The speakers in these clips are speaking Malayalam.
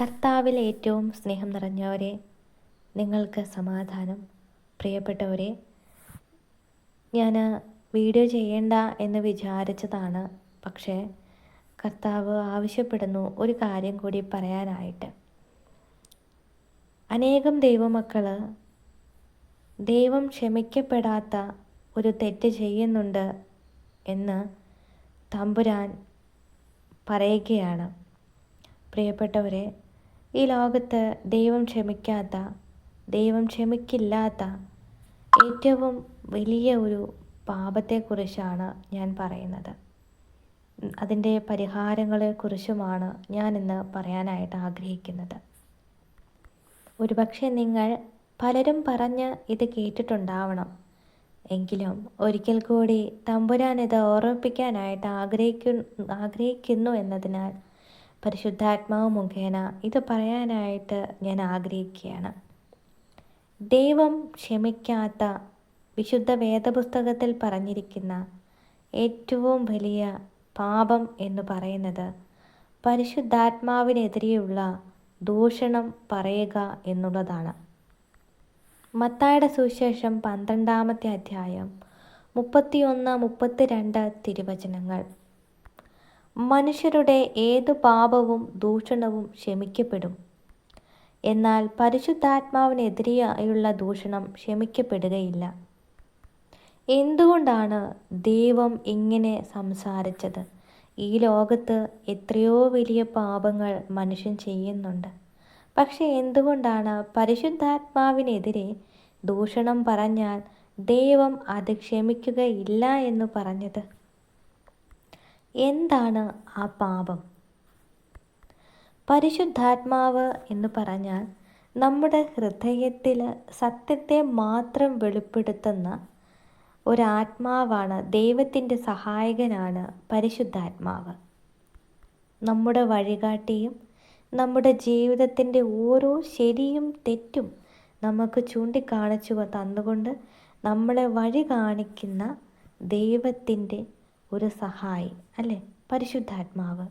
കർത്താവിൽ ഏറ്റവും സ്നേഹം നിറഞ്ഞവരെ നിങ്ങൾക്ക് സമാധാനം. പ്രിയപ്പെട്ടവരെ ഞാൻ വീഡിയോ ചെയ്യേണ്ട എന്ന് വിചാരിച്ചതാണ്. പക്ഷേ കർത്താവ് ആവശ്യപ്പെടുന്നു ഒരു കാര്യം കൂടി പറയാനായിട്ട്. അനേകം ദൈവമക്കൾ ദൈവം ക്ഷമിക്കപ്പെടാത്ത ഒരു തെറ്റ് ചെയ്യുന്നുണ്ട് എന്ന് തമ്പുരാൻ പറയുകയാണ്. പ്രിയപ്പെട്ടവരെ ഈ ലോകത്ത് ദൈവം ക്ഷമിക്കാത്ത ദൈവം ക്ഷമിക്കില്ലാത്ത ഏറ്റവും വലിയ ഒരു പാപത്തെക്കുറിച്ചാണ് ഞാൻ പറയുന്നത്. അതിന്റെ പരിഹാരങ്ങളെക്കുറിച്ചുമാണ് ഞാൻ ഇന്ന് പറയാനായിട്ട് ആഗ്രഹിക്കുന്നത്. ഒരുപക്ഷെ നിങ്ങൾ പലരും പറഞ്ഞ് ഇത് കേട്ടിട്ടുണ്ടാവണം. എങ്കിലും ഒരിക്കൽ കൂടി തമ്പുരാൻ ഇത് ഓർമ്മിപ്പിക്കാനായിട്ട് ആഗ്രഹിക്കു ആഗ്രഹിക്കുന്നു എന്നതിനാൽ പരിശുദ്ധാത്മാവ് മുഖേന ഇത് പറയാനായിട്ട് ഞാൻ ആഗ്രഹിക്കുകയാണ്. ദൈവം ക്ഷമിക്കാത്ത വിശുദ്ധ വേദപുസ്തകത്തിൽ പറഞ്ഞിരിക്കുന്ന ഏറ്റവും വലിയ പാപം എന്ന് പറയുന്നത് പരിശുദ്ധാത്മാവിനെതിരെയുള്ള ദൂഷണം പറയുക എന്നുള്ളതാണ്. മത്തായുടെ സുവിശേഷം പന്ത്രണ്ടാമത്തെ അധ്യായം മുപ്പത്തിയൊന്ന് മുപ്പത്തിരണ്ട് തിരുവചനങ്ങൾ. മനുഷ്യരുടെ ഏതു പാപവും ദൂഷണവും ക്ഷമിക്കപ്പെടും. എന്നാൽ പരിശുദ്ധാത്മാവിനെതിരെയുള്ള ദൂഷണം ക്ഷമിക്കപ്പെടുകയില്ല. എന്തുകൊണ്ടാണ് ദൈവം ഇങ്ങനെ സംസാരിച്ചത്? ഈ ലോകത്ത് എത്രയോ വലിയ പാപങ്ങൾ മനുഷ്യൻ ചെയ്യുന്നുണ്ട്. പക്ഷെ എന്തുകൊണ്ടാണ് പരിശുദ്ധാത്മാവിനെതിരെ ദൂഷണം പറഞ്ഞാൽ ദൈവം അത് ക്ഷമിക്കുകയില്ല എന്ന് പറഞ്ഞത്? എന്താണ് ആ പാപം? പരിശുദ്ധാത്മാവ് എന്ന് പറഞ്ഞാൽ നമ്മുടെ ഹൃദയത്തിൽ സത്യത്തെ മാത്രം വെളിപ്പെടുത്തുന്ന ഒരാത്മാവാണ് ദൈവത്തിന്റെ സഹായകനാണ് പരിശുദ്ധാത്മാവ്. നമ്മുടെ വഴികാട്ടിയും നമ്മുടെ ജീവിതത്തിന്റെ ഓരോ ശരിയും തെറ്റും നമുക്ക് ചൂണ്ടിക്കാണിച്ചു തന്നുകൊണ്ട് നമ്മളെ വഴി കാണിക്കുന്ന ദൈവത്തിന്റെ ഒരു സഹായി അല്ലേ? പരിശുദ്ധാത്മാവ്.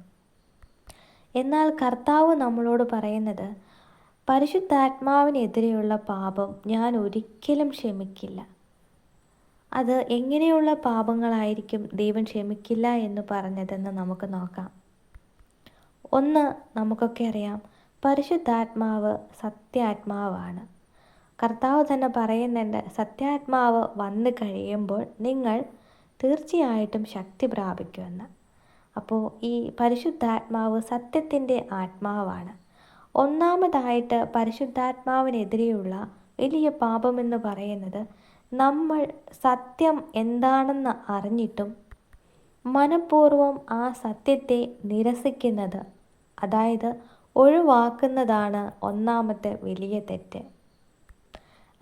എന്നാൽ കർത്താവ് നമ്മളോട് പറയുന്നത് പരിശുദ്ധാത്മാവിനെതിരെയുള്ള പാപം ഞാൻ ഒരിക്കലും ക്ഷമിക്കില്ല. അത് എങ്ങനെയുള്ള പാപങ്ങളായിരിക്കും ദൈവം ക്ഷമിക്കില്ല എന്ന് പറഞ്ഞതെന്ന് നമുക്ക് നോക്കാം. ഒന്ന് നമുക്കൊക്കെ അറിയാം പരിശുദ്ധാത്മാവ് സത്യാത്മാവാണ്. കർത്താവ് തന്നെ പറയുന്നുണ്ട് സത്യാത്മാവ് വന്നു കഴിയുമ്പോൾ നിങ്ങൾ തീർച്ചയായിട്ടും ശക്തി പ്രാപിക്കുമെന്ന്. അപ്പോൾ ഈ പരിശുദ്ധാത്മാവ് സത്യത്തിന്റെ ആത്മാവാണ്. ഒന്നാമതായിട്ട് പരിശുദ്ധാത്മാവിനെതിരെയുള്ള വലിയ പാപമെന്ന് പറയുന്നത് നമ്മൾ സത്യം എന്താണെന്ന് അറിഞ്ഞിട്ടും മനഃപൂർവം ആ സത്യത്തെ നിരസിക്കുന്നത് അതായത് ഒഴിവാക്കുന്നതാണ് ഒന്നാമത്തെ വലിയ തെറ്റ്.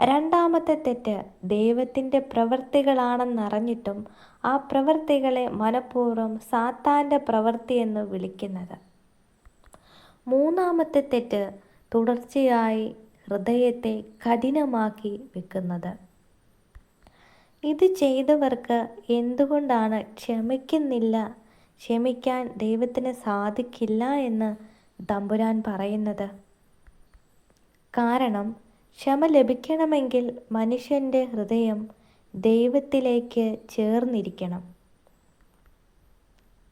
രണ്ടാമത്തെ തെറ്റ് ദൈവത്തിന്റെ പ്രവൃത്തികളാണെന്നറിഞ്ഞിട്ടും ആ പ്രവൃത്തികളെ മനഃപൂർവം സാത്താന്റെ പ്രവൃത്തി എന്ന് വിളിക്കുന്നത്. മൂന്നാമത്തെ തെറ്റ് തുടർച്ചയായി ഹൃദയത്തെ കഠിനമാക്കി വെക്കുന്നത്. ഇത് ചെയ്തവർക്ക് എന്തുകൊണ്ടാണ് ക്ഷമിക്കുന്നില്ല? ക്ഷമിക്കാൻ ദൈവത്തിന് സാധിക്കില്ല എന്ന് തമ്പുരാൻ പറയുന്നത്. കാരണം ക്ഷമ ലഭിക്കണമെങ്കിൽ മനുഷ്യന്റെ ഹൃദയം ദൈവത്തിലേക്ക് ചേർന്നിരിക്കണം.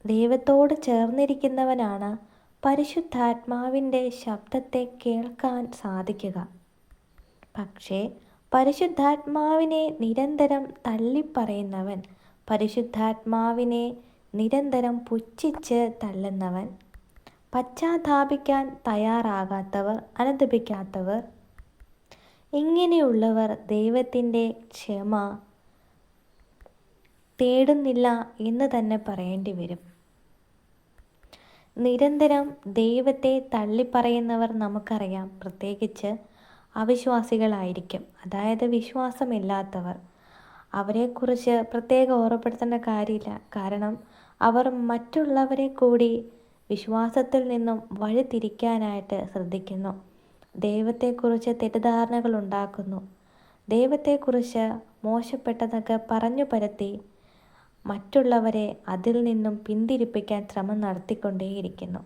ദൈവത്തോട് ചേർന്നിരിക്കുന്നവനാണ് പരിശുദ്ധാത്മാവിന്റെ ശബ്ദത്തെ കേൾക്കാൻ സാധിക്കുക. പക്ഷേ പരിശുദ്ധാത്മാവിനെ നിരന്തരം തള്ളിപ്പറയുന്നവൻ പരിശുദ്ധാത്മാവിനെ നിരന്തരം പുച്ഛിച്ച് തള്ളുന്നവൻ പശ്ചാത്താപിക്കാൻ തയ്യാറാകാത്തവർ അനുദപിക്കാത്തവർ ഇങ്ങനെയുള്ളവർ ദൈവത്തിന്റെ ക്ഷമ തേടുന്നില്ല എന്ന് തന്നെ പറയേണ്ടി വരും. നിരന്തരം ദൈവത്തെ തള്ളിപ്പറയുന്നവർ നമുക്കറിയാം. പ്രത്യേകിച്ച് അവിശ്വാസികളായിരിക്കും. അതായത് വിശ്വാസമില്ലാത്തവർ. അവരെക്കുറിച്ച് പ്രത്യേകം ഓർമ്മപ്പെടുത്തേണ്ട കാര്യമില്ല. കാരണം അവർ മറ്റുള്ളവരെ കൂടി വിശ്വാസത്തിൽ നിന്നും വഴിതിരിക്കാനായിട്ട് ശ്രദ്ധിക്കുന്നു. ദൈവത്തെക്കുറിച്ച് തെറ്റിദ്ധാരണകൾ ഉണ്ടാക്കുന്നു ദൈവത്തെക്കുറിച്ച് മോശപ്പെട്ടതൊക്കെ പറഞ്ഞു പരത്തി മറ്റുള്ളവരെ അതിൽ നിന്നും പിന്തിരിപ്പിക്കാൻ ശ്രമം നടത്തിക്കൊണ്ടേയിരിക്കുന്നു.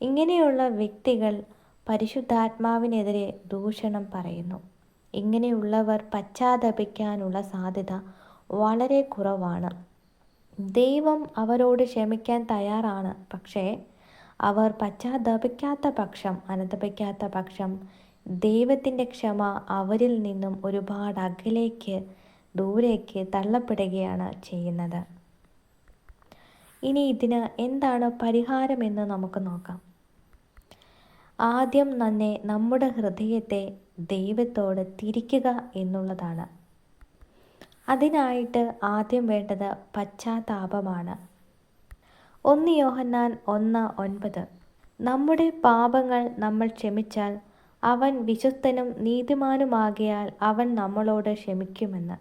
ഇങ്ങനെയുള്ള വ്യക്തികൾ പരിശുദ്ധാത്മാവിനെതിരെ ദൂഷണം പറയുന്നു. ഇങ്ങനെയുള്ളവർ പശ്ചാത്തപിക്കാനുള്ള സാധ്യത വളരെ കുറവാണ്. ദൈവം അവരോട് ക്ഷമിക്കാൻ തയ്യാറാണ്. പക്ഷേ അവർ പശ്ചാത്തപിക്കാത്ത പക്ഷം അനുതപിക്കാത്ത പക്ഷം ദൈവത്തിന്റെ ക്ഷമ അവരിൽ നിന്നും ഒരുപാട് അകലേക്ക് ദൂരേക്ക് തള്ളപ്പെടുകയാണ് ചെയ്യുന്നത്. ഇനി ഇതിന് എന്താണ് പരിഹാരമെന്ന് നമുക്ക് നോക്കാം. ആദ്യം തന്നെ നമ്മുടെ ഹൃദയത്തെ ദൈവത്തോട് തിരിക്കുക എന്നുള്ളതാണ്. അതിനായിട്ട് ആദ്യം വേണ്ടത് പശ്ചാത്താപമാണ്. ഒന്ന് യോഹന്നാൻ ഒന്ന് ഒൻപത്. നമ്മുടെ പാപങ്ങൾ നമ്മൾ ക്ഷമിച്ചാൽ അവൻ വിശുദ്ധനും നീതിമാനുമാകിയാൽ അവൻ നമ്മളോട് ക്ഷമിക്കുമെന്ന്.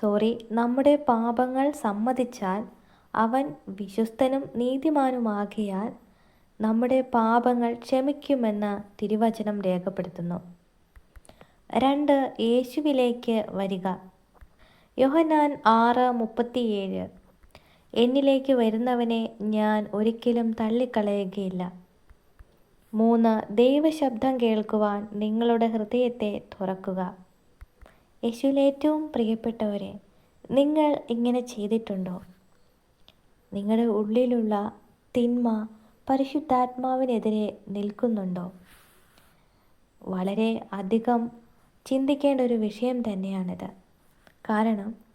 സോറി നമ്മുടെ പാപങ്ങൾ സമ്മതിച്ചാൽ അവൻ വിശ്വസ്തനും നീതിമാനുമാകിയാൽ നമ്മുടെ പാപങ്ങൾ ക്ഷമിക്കുമെന്ന് തിരുവചനം രേഖപ്പെടുത്തുന്നു. രണ്ട് യേശുവിലേക്ക് വരിക. യോഹനാൻ ആറ് മുപ്പത്തിയേഴ്. എന്നിലേക്ക് വരുന്നവനെ ഞാൻ ഒരിക്കലും തള്ളിക്കളയുകയില്ല. മൂന്ന് ദൈവശബ്ദം കേൾക്കുവാൻ നിങ്ങളുടെ ഹൃദയത്തെ തുറക്കുക. യേശുവിൽ ഏറ്റവും പ്രിയപ്പെട്ടവരെ നിങ്ങൾ ഇങ്ങനെ ചെയ്തിട്ടുണ്ടോ? നിങ്ങളുടെ ഉള്ളിലുള്ള തിന്മ പരിശുദ്ധാത്മാവിനെതിരെ നിൽക്കുന്നുണ്ടോ? വളരെ അധികം ചിന്തിക്കേണ്ട ഒരു വിഷയം തന്നെയാണിത്. കാരണം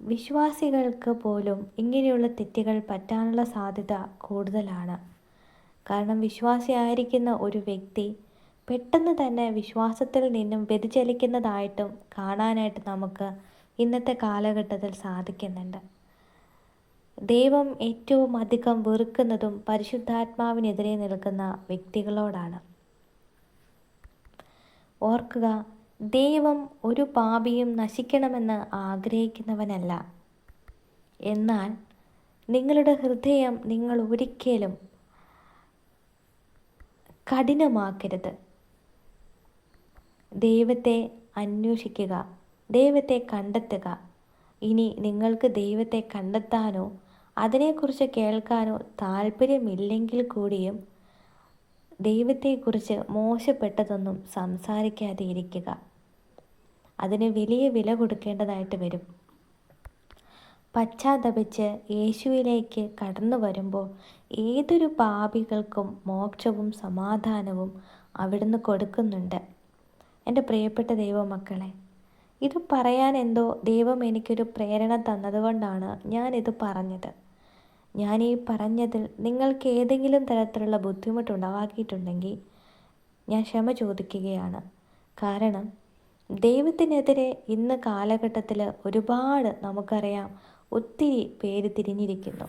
വിശ്വാസികൾക്ക് പോലും ഇങ്ങനെയുള്ള തെറ്റുകൾ പറ്റാനുള്ള സാധ്യത കൂടുതലാണ്. കാരണം വിശ്വാസിയായിരിക്കുന്ന ഒരു വ്യക്തി പെട്ടെന്ന് തന്നെ വിശ്വാസത്തിൽ നിന്നും വ്യതിചലിക്കുന്നതായിട്ടും കാണാനായിട്ട് നമുക്ക് ഇന്നത്തെ കാലഘട്ടത്തിൽ സാധിക്കുന്നുണ്ട്. ദൈവം ഏറ്റവും അധികം വെറുക്കുന്നതും പരിശുദ്ധാത്മാവിനെതിരെ നിൽക്കുന്ന വ്യക്തികളോടാണ്. ഓർക്കുക ദൈവം ഒരു പാപിയും നശിക്കണമെന്ന് ആഗ്രഹിക്കുന്നവനല്ല. എന്നാൽ നിങ്ങളുടെ ഹൃദയം നിങ്ങൾ ഒരിക്കലും കഠിനമാക്കരുത്. ദൈവത്തെ അന്വേഷിക്കുക ദൈവത്തെ കണ്ടെത്തുക. ഇനി നിങ്ങൾക്ക് ദൈവത്തെ കണ്ടെത്താനോ അതിനെക്കുറിച്ച് കേൾക്കാനോ താല്പര്യമില്ലെങ്കിൽ കൂടിയും ദൈവത്തെക്കുറിച്ച് മോശപ്പെട്ടതൊന്നും സംസാരിക്കാതെ ഇരിക്കുക. അതിന് വലിയ വില കൊടുക്കേണ്ടതായിട്ട് വരും. പശ്ചാത്തപിച്ച് യേശുവിലേക്ക് കടന്നു വരുമ്പോൾ ഏതൊരു പാപികൾക്കും മോക്ഷവും സമാധാനവും അവിടുന്ന് കൊടുക്കുന്നുണ്ട്. എന്റെ പ്രിയപ്പെട്ട ദൈവമക്കളെ ഇത് പറയാൻ എന്തോ ദൈവം എനിക്കൊരു പ്രേരണ തന്നതുകൊണ്ടാണ് ഞാനിത് പറഞ്ഞത്. ഞാൻ ഈ പറഞ്ഞതിൽ നിങ്ങൾക്ക് ഏതെങ്കിലും തരത്തിലുള്ള ബുദ്ധിമുട്ടുണ്ടാക്കിയിട്ടുണ്ടെങ്കിൽ ഞാൻ ക്ഷമ ചോദിക്കുകയാണ്. കാരണം ദൈവത്തിനെതിരെ ഇന്ന് കാലഘട്ടത്തിൽ ഒരുപാട് നമുക്കറിയാം ഒത്തിരി പേര് തിരിഞ്ഞിരിക്കുന്നു.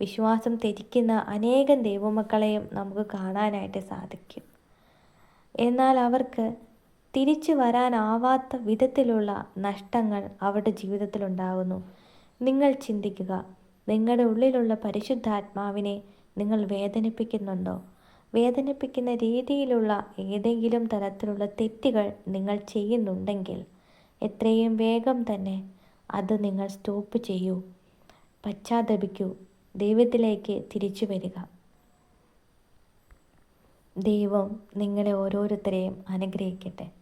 വിശ്വാസം തിരിക്കുന്ന അനേകം ദൈവമക്കളെയും നമുക്ക് കാണാനായിട്ട് സാധിക്കും. എന്നാൽ അവർക്ക് തിരിച്ചു വരാനാവാത്ത വിധത്തിലുള്ള നഷ്ടങ്ങൾ അവരുടെ ജീവിതത്തിലുണ്ടാകുന്നു നിങ്ങൾ ചിന്തിക്കുക നിങ്ങളുടെ ഉള്ളിലുള്ള പരിശുദ്ധാത്മാവിനെ നിങ്ങൾ വേദനിപ്പിക്കുന്നുണ്ടോ? വേദനിപ്പിക്കുന്ന രീതിയിലുള്ള ഏതെങ്കിലും തരത്തിലുള്ള തെറ്റുകൾ നിങ്ങൾ ചെയ്യുന്നുണ്ടെങ്കിൽ എത്രയും വേഗം തന്നെ അത് നിങ്ങൾ സ്റ്റോപ്പ് ചെയ്യൂ. പശ്ചാത്തപിക്കൂ. ദൈവത്തിലേക്ക് തിരിച്ചു വരിക. ദൈവം നിങ്ങളെ ഓരോരുത്തരെയും അനുഗ്രഹിക്കട്ടെ.